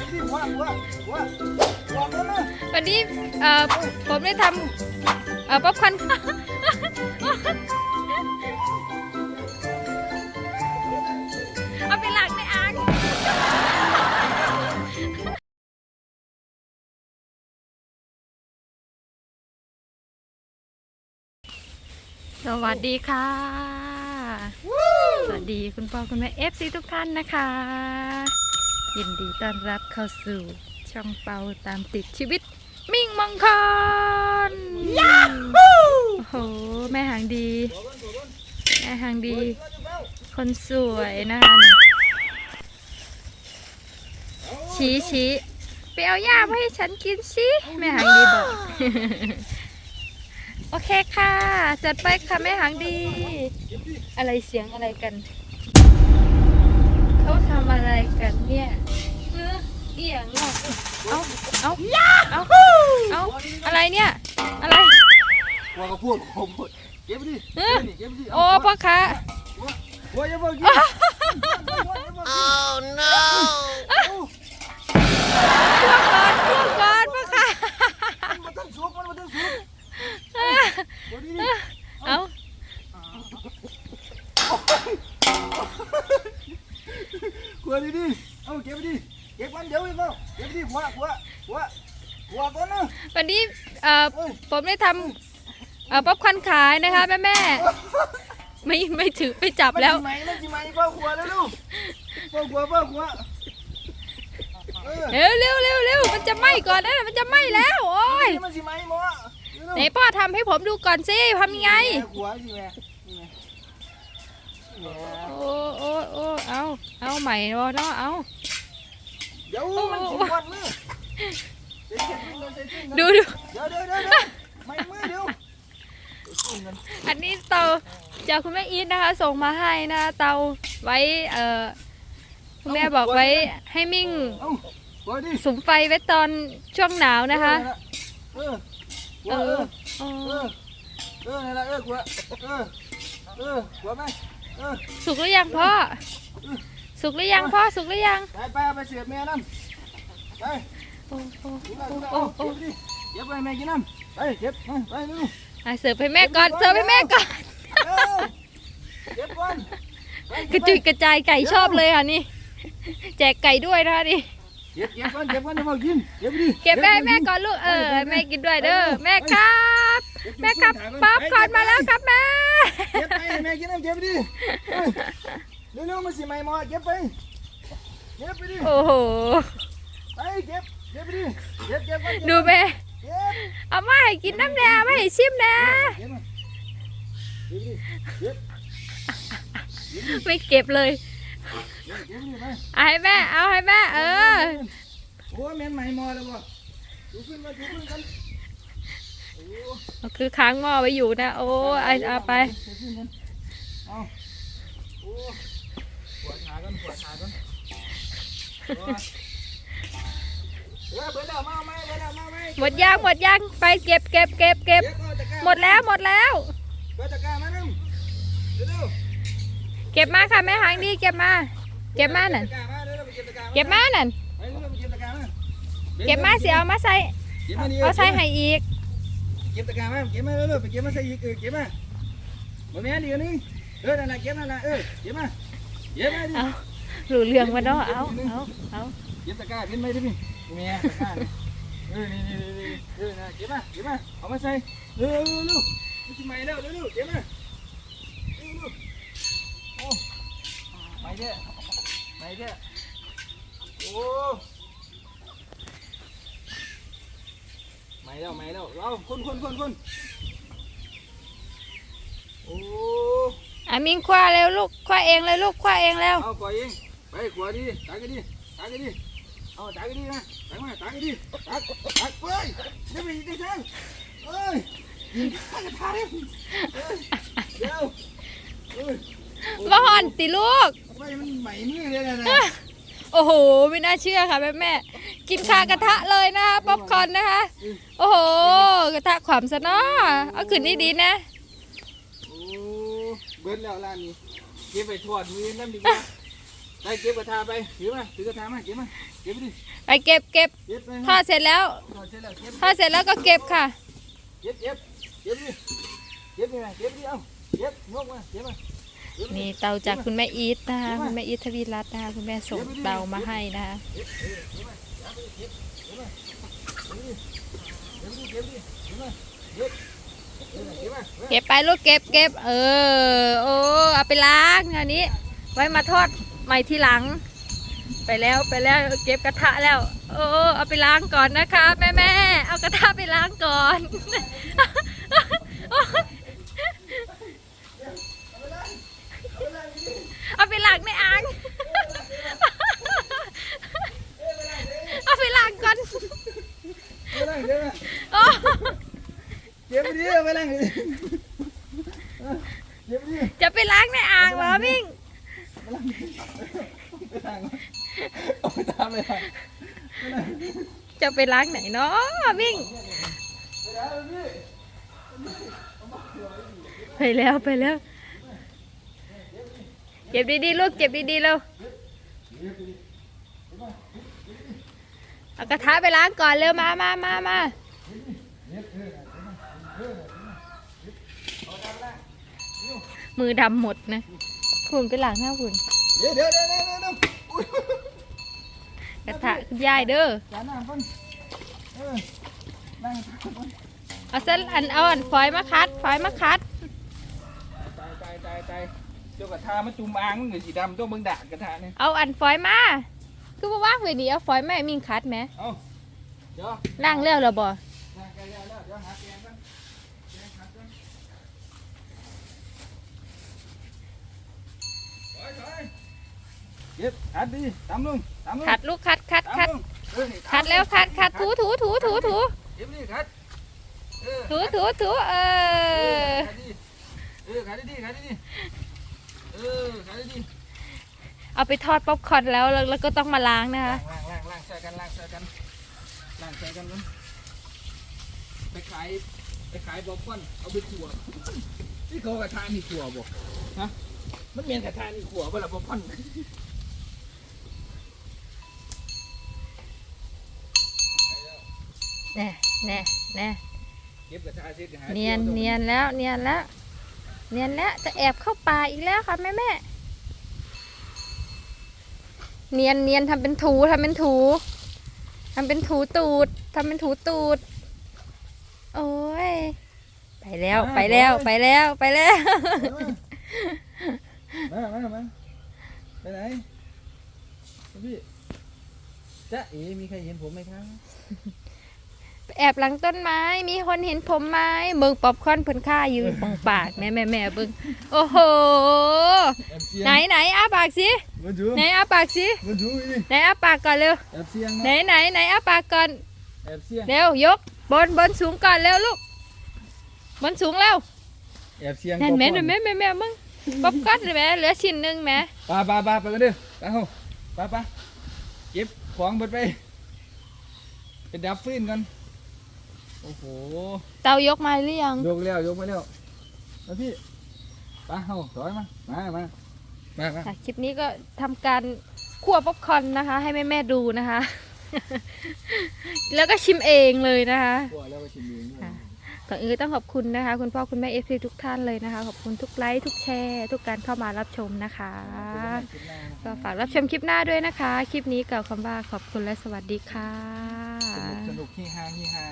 ก็บดิหัวหัวหัวหัวกันนะวันนี้เอ่อผมได้ทำเอ่อป๊อปคอร์นเอาไปหลังในอ่างสวัสดีค่ะ สวัสดีคุณพ่อคุณแม่เอฟซีทุกท่านนะคะ ยินดีต้อนรับเข้าสู่ช่องเปาตามติดชีวิต มิ่งมงคลยาฮูโอ้โห แม่หางดี แม่หางดี คนสวยนะคะนี่ชี้ชี้ไปเอาย่ามาให้ฉันกินสิแม่หางดีบอก โอเคค่ะ จัดไปค่ะแม่หางดี อะไรเสียงอะไรกัน เขาทำอะไรกันเนี่ยเออเอียงอะเอาเอาเอาเอาอะไรเนี่ย อะไรหัวกระพูดหัวพูดเก็บดิเออเก็บดิโอ้พ่อค้าหัวอย่าบอกกินหัวอย่าบอกกินพวกก่อนพวกก่อนพ่อค้ามันมาตั้งสุกมันมาตั้งสุกหัวดิดิเอา หัวดิดิเอาเก็บดิเก็บวันเดียวเองเปล่าเก็บดิหัวหัวหัวหัวก่อนนะวันนี้เอ่อผมได้ทำเอ่อป๊อปคอร์นขายนะคะแม่แม่ๆไม่ไม่ถือไปจับแล้วมันสิไหมมันสิไหมเฝ้าหัวแล้วลูกเฝ้าหัวเฝ้าหัวเออเร็วเร็วเร็วเร็วมันจะไหม้ก่อนนะมันจะไหม้แล้วโอ้ยมันสิไหมหมอไหนพ่อทำให้ผมดูก่อนสิทำยังไงหัวสิแม่ เอาเอาใหม่เนาะเนาะเอาเดี๋ยวมันสิหมดมือเดี๋ยวเดี๋ยวเดี๋ยวเดี๋ยวดูดูเดี๋ยวเดี๋ยวเดี๋ยวเดี๋ยวไม่มือเดี๋ยวอันนี้เตาจากคุณแม่อีทนะคะ ส่งมาให้นะเตาไว้เอ่อคุณแม่บอกไว้ให้มิ่งเอ้าหัวดิสุมไฟไว้ตอนช่วงหนาวนะคะ เออหัวเอเออออ๋อเออ เออนี่นละเออหัวเออ เออหัวไหมเออ สุกหรือยังพ่อ สุกหรือยังพ่อสุกหรือยังไปไปเอาไปเสียบแม่น้ำไปโอ้โอ้ดูแลโอ้ดูแลโอ้เอาโอ้เก็บดิเก็บไปแม่กินน้ำไปเก็บไปไปเร็วอะเสิร์ฟให้แม่ก่อนเสิร์ฟให้แม่ก่อนเร็วเก็บก่อนไปกระจุยกระจายไก่ชอบเลยค่ะนี่แจกไก่ด้วยนะคะนี่เก็บเก็บก่อนเก็บก่อนจะมากินเก็บดิเก็บไปให้แม่ก่อนลูกเออให้แม่กินด้วยเด้อแม่ครับ แม่ครับป๊อปคอร์นมาแล้วครับแม่เก็บไปให้แม่กินน้ำเก็บดิ เร็วๆมันสิไหมหมอเก็บไปเก็บไปดิโอ้โห ไปเก็บเก็บไปดิเก็บเก็บก่อนดูแม่เก็บเอามาให้กินน้ำแดงมาให้ชิมนะ เก็บมาเก็บดิเก็บไม่เก็บเลยเก็บดิไปเอาให้แม่เอาให้แม่เออ โอ้แม่นไหมหมอแล้วบ่ดูขึ้นมาดูขึ้นกันโอ้เอาคือค้างหม้อไว้อยู่นะ โอ้เอาเอาไป เอา โอ้ปวดขากันปวดขากันโอ้เออเบิดแล้วมาเอาไหมเบิดแล้วมาเอาไหมหมดยางหมดยางไปเก็บเก็บเก็บเก็บเก็บเอาตะกร้าหมดแล้วหมดแล้ว เบิดตะกร้ามานึ่งเร็วเก็บมาค่ะแม่หางดีเก็บมาๆเก็บมานั่นตะกร้ามาเร็วๆไปเก็บตะกร้าเก็บมานั่นไปเร็วๆไปเก็บตะกร้ามาเก็บมาเสียเอามาใส่เก็บมานี่เอาใส่ให้อีก เก็บตะกร้ามาเก็บมาเร็วๆไปเก็บมาใส่อีกเออเก็บมาบ่แม่นดีกว่านี้ เออนั่นน่ะเก็บนั่นน่ะเออเก็บมาเก็บมาดิเอาหลูเรื่องมาเนาะเอาเอาเอาเก็บตะกร้าขึ้นไปดิพี่แม่ตะกร้านี่เออนี่นี่นี่นี่เออนะเก็บมาเก็บมาเอามาใส่เร็วเร็วเร็วมันสิใหม่แล้วเร็วเร็วเก็บมาเร็วเร็วโอ้ใหม่เด้อใหม่เด้อโอ้ใหม่แล้วใหม่แล้วเอาคนคนคนคนโอ้ อะมิงคว้าเร็วลูกคว้าเองเลยลูกคว้าเองแล้วเอาขวาเองไปขวาดิตักกันดิตักกันดิเอาตักกันดินะตักมาตักกันดิตักตักเฮ้ยเดี๋ยวไปอีกทางเฮ้ยยิงข้ากระทะเลยเฮ้ยเดี๋ยวเฮ้ยบ่ฮอนติลูกทำไมมันใหม่มือเลยนะนะโอ้โหไม่น่าเชื่อค่ะแม่แม่ๆกินคากระทะเลยนะคะป๊อปคอร์นนะคะ โอ้โห กระทะขวามซะเนาะเอาขึ้นนี่ดีๆนะโอ้ เบิ้ลแล้วร้านนี้เก็บไปทอดมือน้ำดีกว่าไปเก็บกระทาไปถือมาถือกระทามาเก็บมาเก็บไปดิไปเก็บเก็บเก็บไปทอดเสร็จแล้วทอดเสร็จแล้วเก็บทอดเสร็จแล้วก็เก็บค่ะ เก็บเก็บเก็บดิเก็บดิมาเก็บดิเอ้าเก็บงกมาเก็บมาเก็บดินี่เตาจากคุณแม่อีทนะคะคุณแม่อีททวีรัตน์นะคะคุณแม่ส่งเตามาให้นะคะเก็บ เก็บไปเก็บเก็บมาเก็บดิเก็บดิเก็บดิเก็บมาเก็บเออเก็บมาเก็บไปลูกเก็บเก็บเออ โอ้เอาไปล้างอันนี้ ไว้มาทอดใหม่ทีหลัง ไปแล้วไปแล้วเก็บกระทะแล้ว โอ้เอาไปล้างก่อนนะคะ แม่แม่เอากระทะไปล้างก่อน เอาไปล้างในอ่าง เอาไปล้างก่อน เก็บมาเก็บมา โอ้ เก็บ ไปดิเอาไปล้างดิเก็บไปดิจะไปล้างในอ่างเหรอมิ่งไปล้างเอาไปตามเลยค่ะจะไปล้างไหนเนาะมิ่งไปแล้วไปแล้ว เก็บดีๆลูกเก็บดีๆเร็วเอากระทะไปล้างก่อนเร็วมามามามา มือดำหมดนะคุณไปล้างหน้าคุณเดี๋ยวเดี๋ยวเดี๋ยวเดี๋ยวเดี๋ยวอุ้ยกระทะคุณยายเด้อจานน้ำก่อนเออนั่งก่อนเอาเส้นอันเอาอันฝอยมาคัดฝอยมาคัดตายตายตายตายเจ้ากระทามาจุ่มอ่างมันเหมือนสีดำตัวมึงด่ากระทาเนี่ยเอาอันฝอยมาคือว่าว่างไว้นี่เอาฝอยแม่มิงคัดไหมเอาเดี๋ยวล้างแล้วเหรอบ่ ล้างไก่แล้วเดี๋ยวหาแกงก่อนแกงขัดก่อนถอยถอย เก็บขัดดิตามลงตามลงคัดลูกคัดคัดตามคัดลงเออนี่ตามคัดแล้วคัดคัดถูถูถูถูถูเก็บดิขัดเออถูถูถูเออขัดดิเออขัดดิขัดดิเออขัดดิเอาไปทอดป๊อปคอร์นแล้วแล้วแล้วก็ต้องมาล้างนะคะล้างล้างล้างล้างใส่กันล้างใส่กันล้างใส่กันมันไปขายไปขายบอคอนเอาไปขัวนี่เขากระทานี่ขัวบอกฮะมันเมียนกระทานี่ขัวเวลาบอคอน น่แน่แน่เก็บกระทาเสร็จหาเนียนเนียนแล้วเนียนแล้วเนียนแล้วจะแอบเข้าป่าอีกแล้วค่ะแม่แม่เนียนเนียนทำเป็นถูทำเป็นถูทำเป็นถูตูดทำเป็นถูตูด โอ้ย ไปแล้วไปแล้วไปแล้วไปแล้วมามามาไปไหนพี่จ๊ะเอ๋มีใครเห็นผมไหมครับ แอบหลังต้นไม้ มีคนเห็นผมไหมเบิ่งป๊อปคอร์นเพิ่นค่าอยู่บังปากแม่แม่แม่เบิ่งโอ้โห แอบเสียงไหนไหนอ้าปากสิ มาดูไหนอ้าปากสิ มาดูนี่ไหนอ้าปากก่อนเร็ว แอบเสียงไหนนะไหนไหนอ้าปากก่อน แอบเสียงเร็วยก บนบนสูงก่อนเร็วลูก บนสูงเร็วแอบเสียงนั่นแม่ป๊อปคอนั่ร์นแม่แม่แม่มึงป๊อปคอร์นเลยแม่เหลือชิ้นหนึงแม่ไปไปไปไปกันเด้อไปเฮาไปไปเก็บของเบิดไปไปดับฟืนกัน โอ้โหเตายกมาหรือยัง ยกแล้วยกมาแล้วมาพี่ไปเฮาถอยมามามามามาค่ะคลิปนี้ก็ทำการคั่วป๊อปคอร์นนะคะ ให้แม่แม่ๆดูนะคะ แล้วก็ชิมเองเลยนะคะ กลัวแล้วก็ชิมเองด้วยค่ะ ก่อนอื่นต้องขอบคุณนะคะ คุณพ่อคุณแม่เอฟซีทุกท่านเลยนะคะ ขอบคุณทุกไลค์ทุกแชร์ ทุกการเข้ามารับชมนะคะคลิปหน้านะคก็รับฝากรับชมคลิปหน้าด้วยนะคะ คลิปนี้กล่าวคำว่าขอบคุณและสวัสดีค่ะ สนุกสนุกฮีฮาฮีฮา